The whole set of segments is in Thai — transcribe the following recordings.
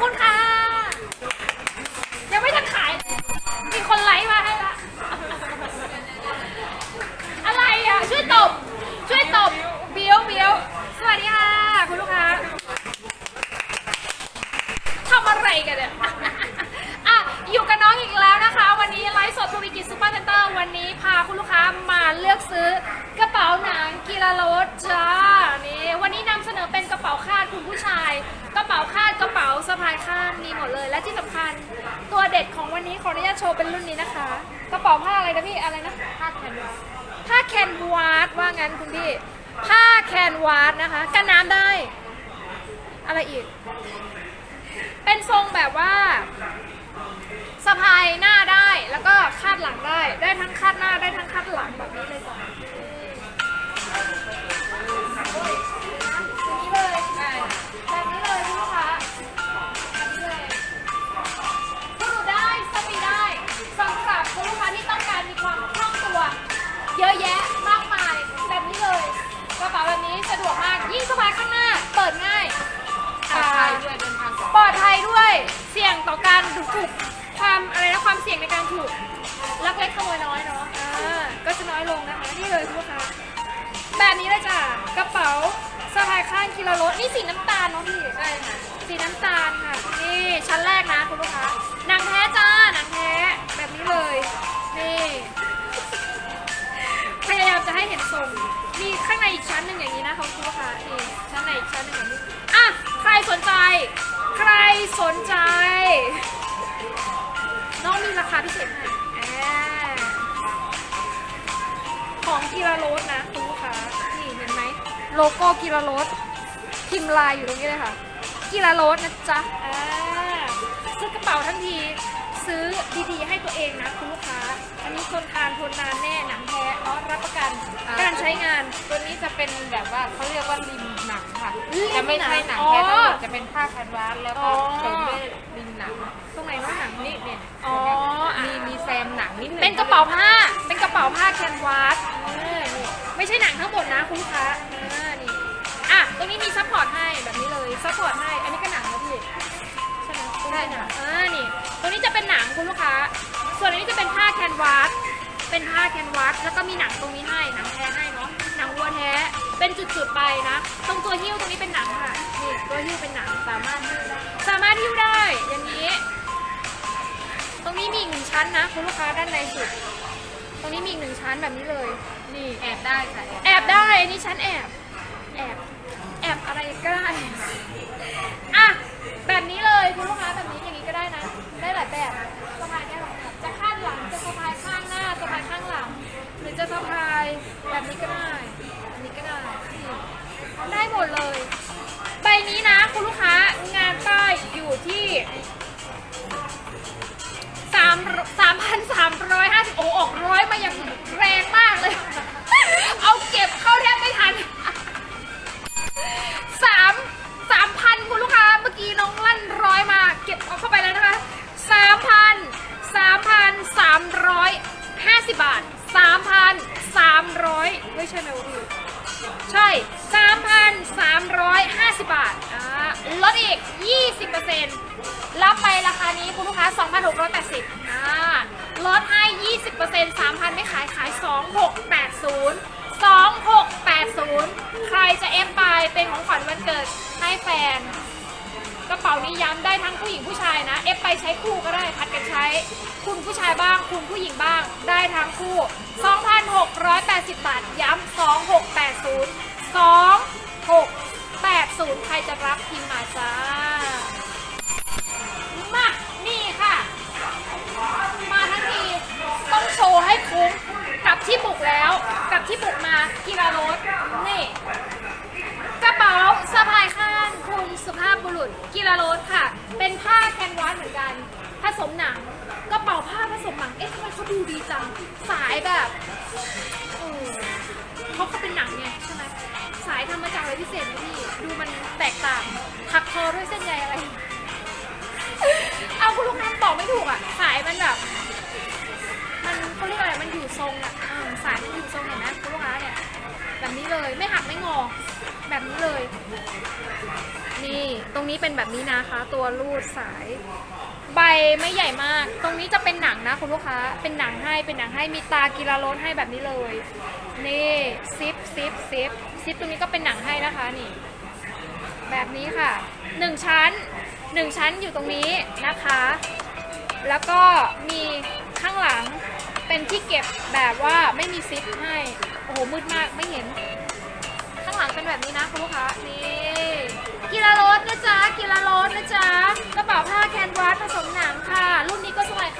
คุณค่ะ ยังไม่ทันขาย มีคนไลค์มาให้ละ อะไรอะ ช่วยตบ ช่วยตบ เบี้ยวเบี้ยวสวัสดีค่ะ คุณลูกค้า ทำอะไรกันเนี่ย อะ อยู่กับน้องอีกแล้วนะคะ วันนี้ไลฟ์สดทวีกิจซูเปอร์เซ็นเตอร์ วันนี้พาคุณลูกค้ามาเลือกซื้อกระเป๋าหนังกีฬารถจ้า นี่ วันนี้นำเสนอเป็นกระเป๋าคาดคุณผู้ชาย กระเป๋าคาดกระเป๋าสะพายข้างมีหมดเลย และที่สำคัญ ตัวเด็ดของวันนี้ขออนุญาตโชว์เป็นรุ่นนี้นะคะ กระเป๋าผ้าอะไรนะพี่ อะไรนะ ผ้าแคนวาสผ้าแคนวาสว่า งั้นคุณพี่ ผ้าแคนวาสนะคะ กันน้ำได้ อะไรอีก เป็นทรงแบบว่าสะพายหน้าได้แล้วก็คาดหลังได้ ได้ทั้งคาดหน้าได้ทั้งคาดหลังแบบนี้เลยจ้ะแบบนี้เลยแบบนี้เลยคุณลูกค้าแบบนี้เลยพูดได้สปีดได้สำหรับคุณลูกค้าที่ต้องการมีความคล่องตัว เยอะแยะ ยงต่อการถูกความอะไรนะความเสี่ยงในการถูกลักเล็กขโมยน้อยเนาะอ่าก็จะน้อยลงนะคะนี่เลยคุณลูกค้าแบบนี้เลยจ้ะกระเป๋าสะพายข้างกิโลรถนี่สีน้ำตาลเนาะพี่ใช่ค่ะสีน้ำตาลค่ะนี่ชั้นแรกนะคุณลูกค้าหนังแท้จ้าหนังแท้แบบนี้เลยนี่พยายามจะให้เห็นทรงมีข้างในอีกชั้นหนึ่งอย่างนี้นะคะคุณลูกค้านี่ชั้นในอีกชั้นหนึ่งอย่างนี้อะใครสนใจ ใครสนใจ น้องมีราคาพิเศษให้อ่าของกีฬาโรสนะคุณลูกค้า นี่เห็นไหมโลโก้กีฬาโรสพิมพ์ลายอยู่ตรงนี้เลยค่ะ กีฬาโรสนะจ๊ะอ่าซื้อกระเป๋าทั้งทีซื้อดีๆให้ตัวเองนะคุณลูกค้า อันนี้ทนทานทนนานแน่หนังแท้เนาะรับประกัน การใช้งานตัวนี้จะเป็นแบบว่าเขาเรียกว่าริม ค่ะริมจะไม่ใช่หนังอ๋อแท้ทั้งหมดจะเป็นผ้าแคนวาสแล้วอ๋ก็อเสริมด้วยริมหนังตรงไหนว่าหนังนี่เนี่ยอ๋ออะมีมีแซมหนังนิดนึงเป็นกระเป๋าผ้า เป็นกระเป๋าผ้าแคนวาสเออนี่ไม่ใช่หนังทั้งหมดนะคุณลูกค้าเออนี่อะตรงนี้มีซัพพอร์ตให้แบบนี้เลยซัพพอร์ตให้ อันนี้ก็หนังนะพี่ใช่ไหมใช่หนังอ่านี่ตัวนี้จะเป็นหนังคุณลูกค้า ส่วนอันนี้จะเป็นผ้าแคนวาสเป็นผ้าแคนวาสแล้วก็มีหนังตรงนี้ให้หนังแท้ให้เนาะ หนังวัวแท้ เป็นจุดๆไปนะ ตรงตัวหิ้วตรงนี้เป็นหนังค่ะ นี่ตัวหิ้วเป็นหนังสามารถหิ้วได้ สามารถหิ้วได้ อย่างนี้ ตรงนี้มีอีกหนึ่งชั้นนะคุณลูกค้าด้านในสุด ตรงนี้มีอีกหนึ่งชั้นแบบนี้เลย นี่ แอบได้ค่ะ แอบได้ อันนี้ชั้นแอบ แอบ แอบอะไรก็ได้ อะ แบบนี้เลยคุณลูกค้าแบบนี้อย่างนี้ก็ได้นะ ได้หลายแบบ 50 บาทอ่าลดอีก 20%รับไปราคานี้คุณลูกค้า 2,680อ่าลดให้ 20% 3,000 ไม่ขายขาย 2,680 2,680 ใครจะเอฟไปเป็นของขวัญวันเกิดให้แฟน กระเป๋านี้ย้ำได้ทั้งผู้หญิงผู้ชายนะ เอฟไปใช้คู่ก็ได้พัดกันใช้ คุณผู้ชายบ้าง คุณผู้หญิงบ้างได้ทั้งคู่ 2,680 บาท ย้ำ 2680 80 ใครจะรับพิมพ์มาจ้า มา นี่ค่ะ มาทั้งที ต้องโชว์ให้คุ้มกับที่บุกแล้ว กับที่บุกมากีฬารถนี่ กระเป๋าสะพายข้างคุณสุภาพบุรุษกีฬารสค่ะ เป็นผ้าแคนวาสเหมือนกัน ผสมหนัง กระเป๋าผ้าผสมหนัง เอ๊ะทำไมเขาดูดีจัง สายแบบเออเขาเขาเป็นหนังไงใช่ไหมายทำมาจากอะไรพิเศษไหมพี่ ดูมันแตกต่างถักทอด้วยเส้นใยอะไร เอาคุณลูกน้ำบอกไม่ถูกอะ สายมันแบบ มันเขาเรียกอะไร มันอยู่ทรงอะเออสายมันอยู่ทรงเห็นไหมคุณลูกค้าเนี่ย แบบนี้เลย ไม่หักไม่งอ แบบนี้เลย นี่ ตรงนี้เป็นแบบนี้นะคะ ตัวรูดสาย ใบไม่ใหญ่มาก ตรงนี้จะเป็นหนังนะคุณลูกค้า เป็นหนังให้ เป็นหนังให้ มีตากีฬาโรสให้แบบนี้เลย นี่ซิปซิปซิป ซิปตรงนี้ก็เป็นหนังให้นะคะนี่ แบบนี้ค่ะหนึ่งชั้นหนึ่งชั้นอยู่ตรงนี้นะคะ แล้วก็มีข้างหลังเป็นที่เก็บแบบว่าไม่มีซิปให้โอ้โหมืดมากไม่เห็น ข้างหลังเป็นแบบนี้นะคุณลูกค้านี่กีฬารสนะจ๊ะกีฬารสนะจ๊ะกระเป๋าผ้าแคนวาสผสมหนังค่ะ รุ่นนี้ก็สบายข้า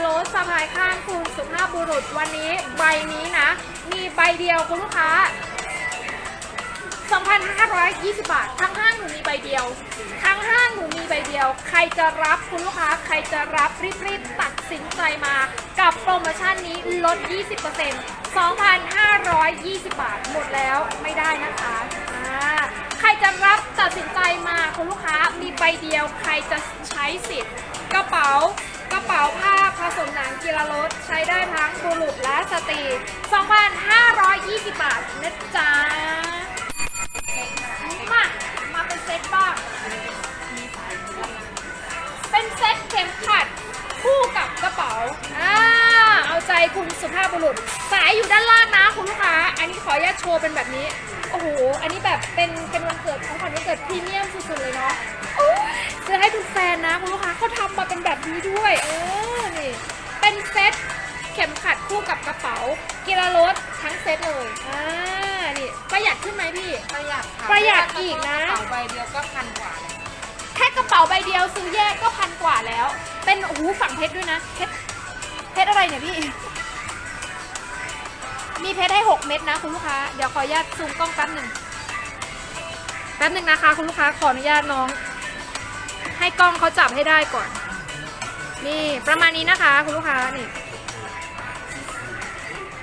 โลโลสะพายข้างคุณสุภาพบุรุษวันนี้ใบนี้นะ มีใบเดียวคุณลูกค้า 2,520 บาท ทั้งห้างหนูมีใบเดียว ทั้งห้างหนูมีใบเดียว ใครจะรับคุณลูกค้า ใครจะรับรีบๆตัดสินใจมา กับโปรโมชั่นนี้ลด 20% 2,520 บาท หมดแล้วไม่ได้นะคะใครจะรับตัดสินใจมาคุณลูกค้ามีใบเดียว ใครจะใช้สิทธิ์กระเป๋า ระเป๋าผ้าผสมหนังกีฬารถใช้ได้ทั้งบุรุษและสตรี 2,520 บาทนะจ๊ะ มา มาเป็นเซ็ตบ้าง เป็นเซ็ตเข็มขัด คู่กับกระเป๋า อ่า เอาใจคุณสุภาพบุรุษ สายอยู่ด้านล่างนะคุณลูกค้า อันนี้ขออนุญาตโชว์เป็นแบบนี้ โอ้โห อันนี้แบบเป็นเป็นวันเกิดของขวัญวัน อ่านี่ประหยัดขึ้นไหมพี่ ประหยัดค่ะประหยัดอีกนะ กระเป๋าใบเดียวก็พันกว่าเลยแค่กระเป๋าใบเดียวซื้อแยกก็พันกว่าแล้ว เป็นโอ้โหฝั่งเพชรด้วยนะ เพชร เพชรอะไรเนี่ยพี่ มีเพชรให้ 6 เม็ดนะคุณลูกค้า เดี๋ยวขออนุญาตซูมกล้องแป๊บหนึ่ง แป๊บหนึ่งนะคะคุณลูกค้าขออนุญาตน้อง ให้กล้องเขาจับให้ได้ก่อน นี่ประมาณนี้นะคะคุณลูกค้านี่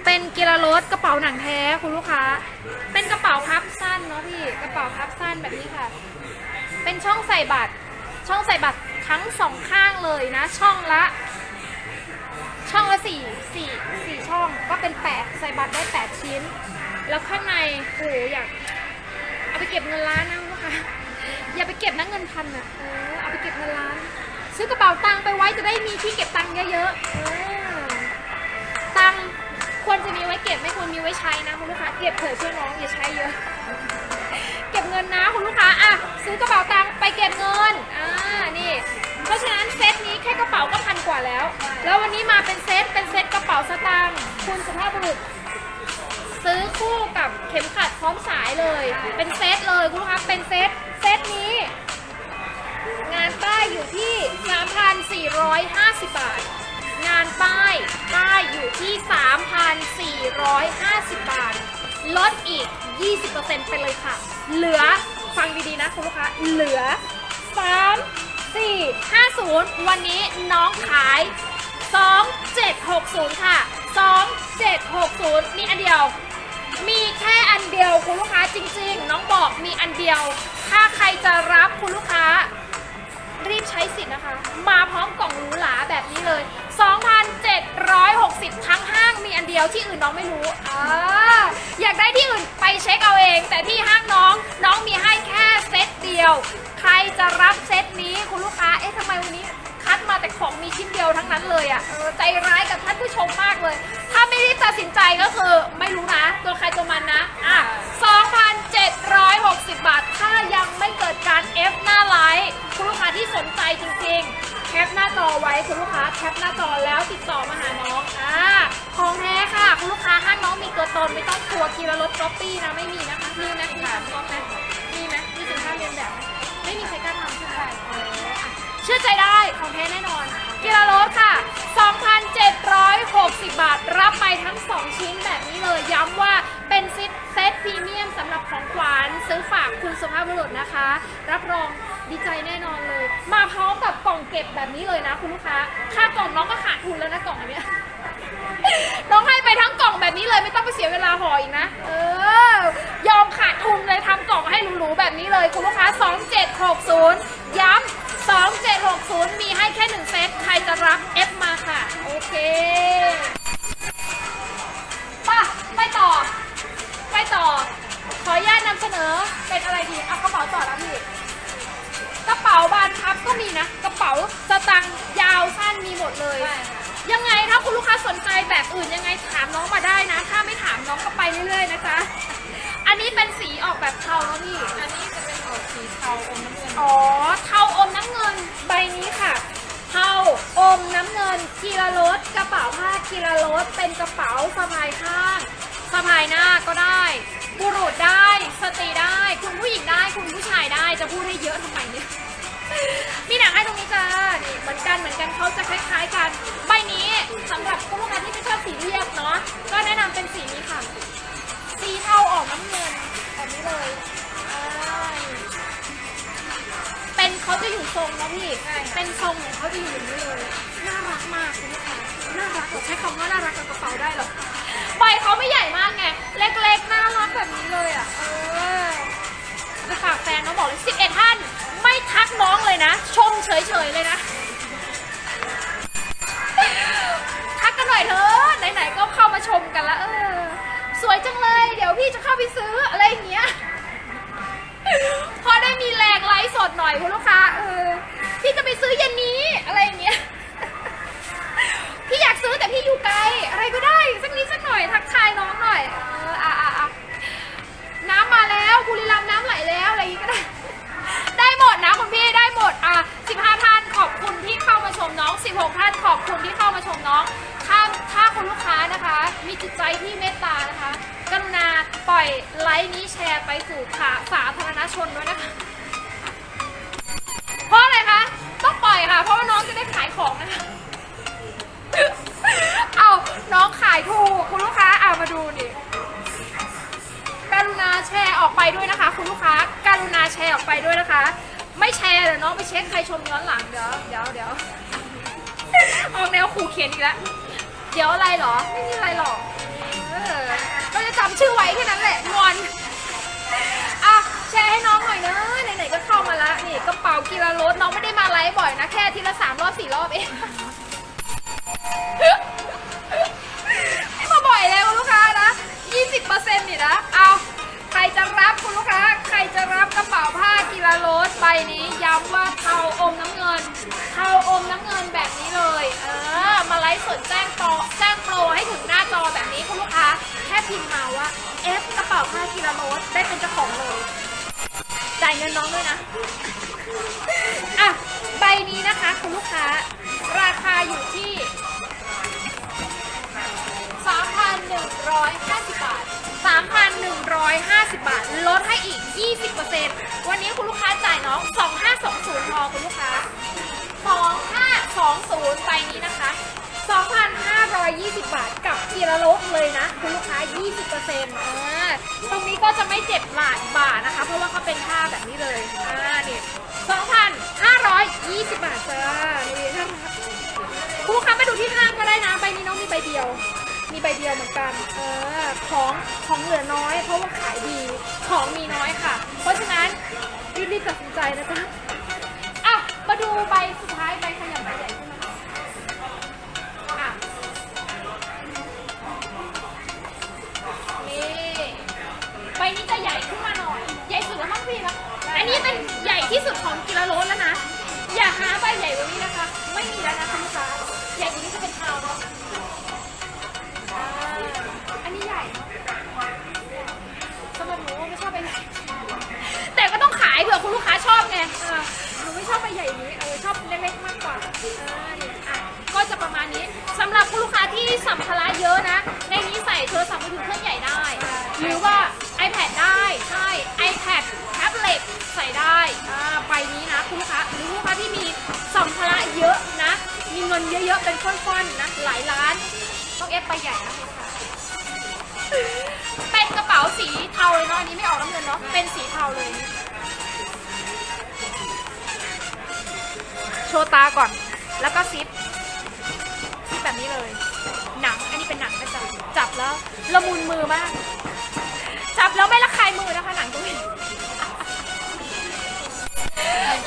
เป็นกีฬารถกระเป๋าหนังแท้คุณลูกค้า เป็นกระเป๋าพับสั้นเนาะพี่ กระเป๋าพับสั้นแบบนี้ค่ะ เป็นช่องใส่บัตร ช่องใส่บัตรทั้งสองข้างเลยนะ ช่องละ ช่องละสี่สี่สี่ช่องก็เป็นแปดใส่บัตรได้แปดชิ้น แล้วข้างในโอ้โหอยากเอาไปเก็บเงินล้านนะลูกค้าอย่าไปเก็บนะเงินพันอะเออเอาไปเก็บเงินล้าน ซื้อกระเป๋าตังค์ไปไว้จะได้มีที่เก็บตังค์เยอะๆเออตัง ควรจะมีไว้เก็บไม่ควรมีไว้ใช้นะคุณลูกค้าเก็บเถอะช่วยน้องอย่าใช้เยอะ เก็บเงินนะคุณลูกค้าอะซื้อกระเป๋าตังค์ไปเก็บเงินอ่านี่ เพราะฉะนั้นเซตนี้แค่กระเป๋าก็พันกว่าแล้ว แล้ววันนี้มาเป็นเซตเป็นเซตกระเป๋าสตางค์คุณสุภาพบุรุษซื้อคู่กับเข็มขัดพร้อมสายเลย เป็นเซตเลยคุณลูกค้าเป็นเซตเซตนี้ งานป้ายอยู่ที่ 3,450 บาท งานป้ายป้ายอยู่ที่ 3,450 บาท ลดอีก 20%ไปเลยค่ะ เหลือฟังดีๆนะคุณลูกค้า เหลือ 3 4 5 0 วันนี้น้องขาย 2760 ค่ะ 2760มีอันเดียว มีแค่อันเดียวคุณลูกค้าจริง ๆ น้องบอกมีอันเดียว ถ้าใครจะรับคุณลูกค้า รีบใช้สิทธิ์นะคะ มาพร้อมกล่องหรูหราแบบนี้เลย 2,760 ทั้งห้างมีอันเดียวที่อื่นน้องไม่รู้อ่าอยากได้ที่อื่นไปเช็คเอาเอง แต่ที่ห้างน้องน้องมีให้แค่เซตเดียว ใครจะรับเซตนี้คุณลูกค้า เอ๊ะทำไมวันนี้คัดมาแต่ของมีชิ้นเดียวทั้งนั้นเลยอะ่ะใจร้ายกับท่านผู้ชมมากเลย ถ้าไม่รีบตัดสินใจก็คือไม่รู้นะ ตัวใครตัวมันนะอะ 760 บาท ถ้ายังไม่เกิดการ F หน้าไลฟ์คุณลูกค้าที่สนใจจริงๆ แคปหน้าจอไว้คุณลูกค้าแคปหน้าจอแล้วติดต่อมาหาน้องอ่าของแท้ค่ะ คุณลูกค้าห้าน้องมีตัวตนไม่ต้องกลัวกีฬารถก๊อปปี้นะไม่มีนะคะมีไหมมีค่ะก๊อปไหมมีไหมมีสินค้าเรียนแบบไม่มีใครกล้าทำใช่ไหมเอออะเชื่อใจได้ของแท้แน่นอนกีฬารถค่ะ 2,760 บาท รับไปทั้ง 2 ชิ้นแบบนี้เลยย้ำว่า เป็นเซตเซตพรีเมียมสำหรับของขวัญซื้อฝากคุณสุภาพบุรุษนะคะ รับรองดีใจแน่นอนเลย มาพร้อมกับกล่องเก็บแบบนี้เลยนะคุณลูกค้า ค่ากล่องน้องก็ขาดทุนแล้วนะกล่องอันเนี้ยน้องให้ไปทั้งกล่องแบบนี้เลยไม่ต้องไปเสียเวลาห่ออีกนะ เออ ยอมขาดทุนเลยทำกล่องให้หรูๆแบบนี้เลย คุณลูกค้า 2760 ย้ำ2760 มีให้แค่หนึ่งเซตใครจะรับเอฟมาค่ะ โอเค จะพูดให้เยอะทำไมเนี่ย มีหนังให้ตรงนี้จ้านี่เหมือนกันเหมือนกันเขาจะคล้ายๆกัน ใบนี้สำหรับคุณลูกค้าที่ไม่ชอบสีเรียบเนาะ ก็แนะนำเป็นสีนี้ค่ะ สีเทาออกน้ำเงินแบบนี้เลยอ่าเป็นเขาจะอยู่ทรงนะพี่เป็นทรงของเขาจะอยู่อย่างนี้เลย น่ารักมากคุณลูกค้าน่ารักเหรอใช้คำว่าน่ารักกับกระเป๋าได้เหรอ ใบเขาไม่ใหญ่มากไง เล็กๆ น่ารักแบบนี้เลยอะ เออ ไปฝากแฟนน้องบอกเลย11 ท่าน ไม่ทักน้องเลยนะ ชมเฉยๆเลยนะ ทักกันหน่อยเถอะไหนๆก็เข้ามาชมกันล้วเออ สวยจังเลย เดี๋ยวพี่จะเข้าไปซื้ออะไรอย่างเงี้ย พอได้มีแรงไลฟ์สดหน่อยคุณลูกค้าเออพี่จะไปซื้อเย็นนี้อะไรอย่างเงี้ยพี่อยากซื้อแต่พี่อยู่ไกล อะไรก็ได้ สักนิดสักหน่อยทักทายน้องหน่อย บุรีรัมย์น้ำไหลแล้วอะไรอย่างงี้ก็ได้ ได้หมดนะคุณพี่ได้หมดอะ15 ท่านขอบคุณที่เข้ามาชมน้อง 16 ท่านขอบคุณที่เข้ามาชมน้อง ถ้าถ้าคุณลูกค้านะคะ มีจิตใจที่เมตตานะคะ กรุณาปล่อยไลค์นี้แชร์ไปสู่ขาสาธารณชนด้วยนะคะ เพราะอะไรคะต้องปล่อยค่ะ เพราะว่าน้องจะได้ขายของนะคะ เอาน้องขายถูกคุณลูกค้าอะมาดูนี่ ออกไปด้วยนะคะ คุณลูกค้าการุณาแชร์ออกไปด้วยนะคะ ไม่แชร์เดี๋ยวน้องไปเช็คใครชมย้อนหลังเดี๋ยวเดี๋ยวเดี๋ยวออกแนวขู่เขียนอีกแล้วเดี๋ยวอะไรเหรอ ไม่มีอะไรหรอกเออก็จะจำชื่อไว้แค่นั้นแหละงอนอะแชร์ให้น้องหน่อยเนอะไหนๆก็เข้ามาล้วนี่กระเป๋ากีฬารถน้องไม่ได้มาไลฟ์บ่อยนะแค่ทีละสามรอบสี่รอบเอง องด้วยนะ อะ ใบนี้นะคะคุณลูกค้า ราคาอยู่ที่ 3,150 บาท 3,150 บาท ลดให้อีก 20%วันนี้คุณลูกค้าจ่ายน้อง 2520 พอคุณลูกค้า 2520ไปนี้นะคะ 2,520 บาทกับทีละลบเลยนะ คุณลูกค้า 20% ก็จะไม่เจ็บหลายบาทนะคะ เพราะว่าเขาเป็นผ้าแบบนี้เลยอ่านี่2,520บาทจ้านี่น่ารักคุณลูกค้าไปดูที่ห้างก็ได้นะใบนี้น้องมีใบเดียว มีใบเดียวเหมือนกันเออของของเหลือน้อย เพราะว่าขายดีของมีน้อยค่ะ เพราะฉะนั้นรีบๆตัดสินใจนะจ๊ะอะมาดูใบสุด ที่สัมภาระเยอะนะ ในนี้ใส่โทรศัพท์มือถือเครื่องใหญ่ได้ หรือว่า iPad ได้ใช่ iPad แท็บเล็ตใส่ได้อ่าไปนี้นะคุณลูกค้าหรือลูกค้าที่มีสัมภาระเยอะเป็นฟ่อนๆนะหลายล้าน ต้องเอฟไปใหญ่นะลูกค้าเป็นกระเป๋าสีเทาเลยเนาะอันนี้ไม่ออกน้ำเงินเนาะเป็นสีเทาเลย โชว์ตาก่อนแล้วก็ซิปซิปแบบนี้เลย จับแล้วละมุนมือมาก จับแล้วไม่ระคายมือนะคะหนังตรงนี้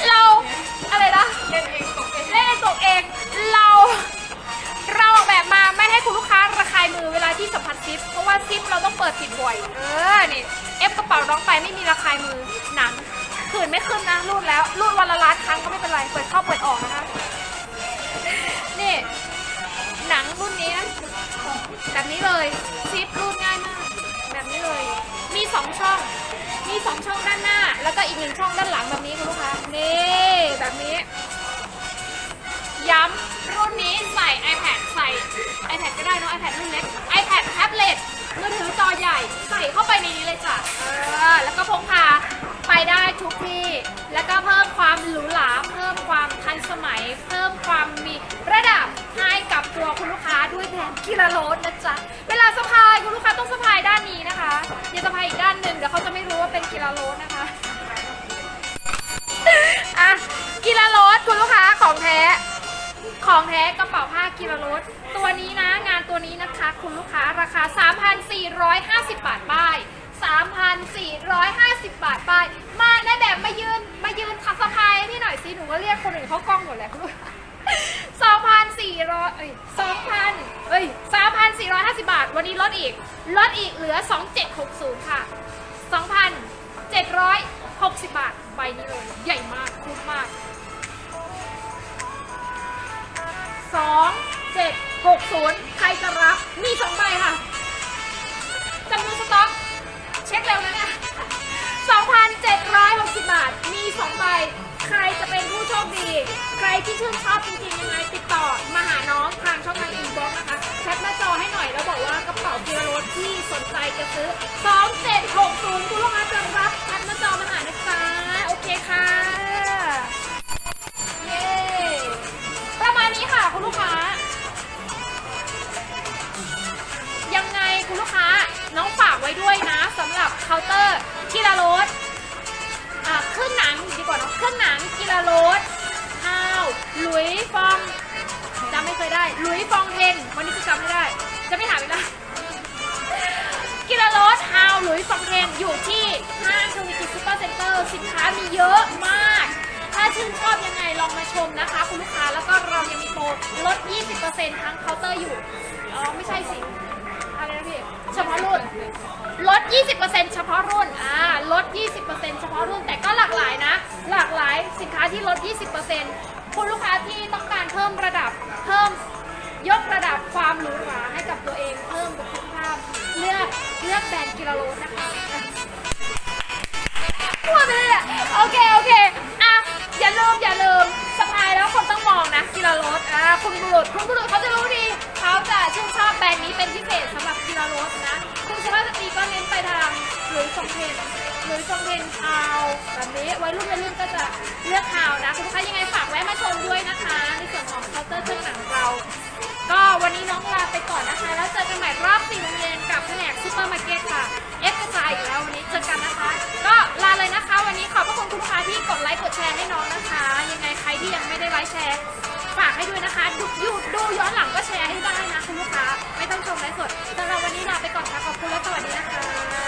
เราอะไรนะเล่นเองตกเองเล่นในตัวเองเรา เราออกแบบมาไม่ให้คุณลูกค้าระคายมือเวลาที่สัมผัสซิป เพราะว่าซิปเราต้องเปิดปิดบ่อย เออนี่เอฟกระเป๋าน้องไปไม่มีระคายมือหนังขืนไม่ขึ้นนะรูดแล้วรูดวันละล้านครั้งก็ไม่เป็นไรเปิดเข้าเปิดออกนะคะนี่ แบบนี้เลยซิปรูดง่ายมาก แบบนี้เลย มีสองช่อง มีสองช่องด้านหน้า แล้วก็อีกหนึ่งช่องด้านหลังแบบนี้คุณลูกค้านี่แบบนี้ ย้ำรุ่นนี้ใส่ iPad ใส่ iPad ก็ได้เนอะ iPad รุ่นเล็ก iPad แท็บเล็ตมือถือจอใหญ่ ใส่เข้าไปในนี้เลยจ้ะเออแล้วก็พกพาไปได้ทุกที่ แล้วก็เพิ่มความหรูหรา ด้วยแบรนด์กิลาโรสนะจ๊ะ เวลาสะพายคุณลูกค้าต้องสะพายด้านนี้นะคะอย่าสะพายอีกด้านหนึ่งเดี๋ยวเขาจะไม่รู้ว่าเป็นกิลาโรสนะคะอะกิลาโรสคุณลูกค้าของแท้ ของแท้กระเป๋าผ้ากิโลรสตัวนี้นะงานตัวนี้นะคะ คุณลูกค้าราคา 3,450 บาทป้าย 3,450 บาทป้าย มาในแบบมายืนมายืนขับสะพายให้พี่หน่อยสิหนูก็เรียกคนอื่นเขากล้องหมดแล้วคุณลูกค้า2,400เอ้ย2,000 เอ้ย3,450 บาท วันนี้ลดอีก ลดอีกเหลือ 2,760 ค่ะ 2,760 บาท ใบนี้เลย ใหญ่มาก คุ้มมากสองเจ็ดหกศูนย์ใครจะรับ มีสองใบค่ะจำนวนสต็อก เช็คเร็วนะเนี่ยสองพันเจ็ดร้อยหกสิบบาท มีสองใบ ใครจะเป็นผู้โชคดี ใครที่ชื่นชอบจริงๆยังไงติดต่อมาหาน้องทางช่องทางอินบ็อกซ์นะคะแคปหน้าจอให้หน่อยแล้วบอกว่ากระเป๋าเกียร์รถที่สนใจจะซื้อ 2760คุณลูกค้าจะรับแคปหน้าจอมาหานะจ๊ะโอเคค่ะ เย้ประมาณนี้ค่ะคุณลูกค้า ยังไงคุณลูกค้าน้องฝากไว้ด้วยนะสำหรับเคาน์เตอร์กิลาโร รื่องหนังกิลาโรสฮาวหลุยฟองจำไม่เคยได้หลุยฟองเทนวันนี้จะจำไม่ได้ จะไม่ถามอีกแล้วกิลาโรสฮาวหลุยฟองเทนอยู่ที่ห้างทวีกิจซูเปอร์เซ็นเตอร์สินค้ามีเยอะมาก ถ้าชื่นชอบยังไงลองมาชมนะคะ คุณลูกค้าแล้วก็เรายังมีโปรลด 20%ทั้งเคาน์เตอร์อยู่อ๋อไม่ใช่สิ อะไรนะพี่เฉพาะรุ่น ลด 20%เฉพาะรุ่น อ่า ลด 20%เฉพาะรุ่น แต่ก็หลากหลายนะ หลากหลายสินค้าที่ลด 20%คุณลูกค้าที่ต้องการเพิ่มระดับ เพิ่มยกระดับความหรูหราให้กับตัวเอง เพิ่มบุคลิกภาพ เลือกเลือกแบรนด์กิโลโลนะคะพูดไปเลยอะโอเค โอเค อะ อย่าลืม อย่าลืมสะพายแล้วคนต้องมองนะกีฬารถอะคุณบุรุษ คุณบุรุษเขาจะรู้ดี เขาจะชื่นชอบแบรนด์นี้เป็นพิเศษสำหรับกีฬารถนะ คุณสุภาพสตรีก็เน้นไปทางหลุยส์ซองเทนหลุยส์ซองเทนฮาวแบบนี้วัยรุ่นวัยรุ่นก็จะเลือกฮาวนะ คุณลูกค้ายังไงฝากแวะมาชมด้วยนะคะ ในส่วนของเคาน์เตอร์เครื่องหนังเรา ก็วันนี้น้องลาไปก่อนนะคะ แล้วเจอกันใหม่รอบ4โมงเย็นกับแผนกซูเปอร์มาร์เก็ตค่ะ เอฟกระจายอีกแล้ววันนี้เจอกันนะคะ ก็ลาเลยนะคะ วันนี้ขอบพระคุณคุณลูกค้าที่กดไลค์กดแชร์ให้น้องนะคะ ยังไงใครที่ยังไม่ได้ไลค์แชร์ ฝากให้ด้วยนะคะดูยูดูย้อนหลังก็แชร์ให้ได้นะคุณลูกค้าไม่ต้องชมไลฟ์สดสำหรับวันนี้ลาไปก่อนค่ะขอบคุณและสวัสดีนะคะ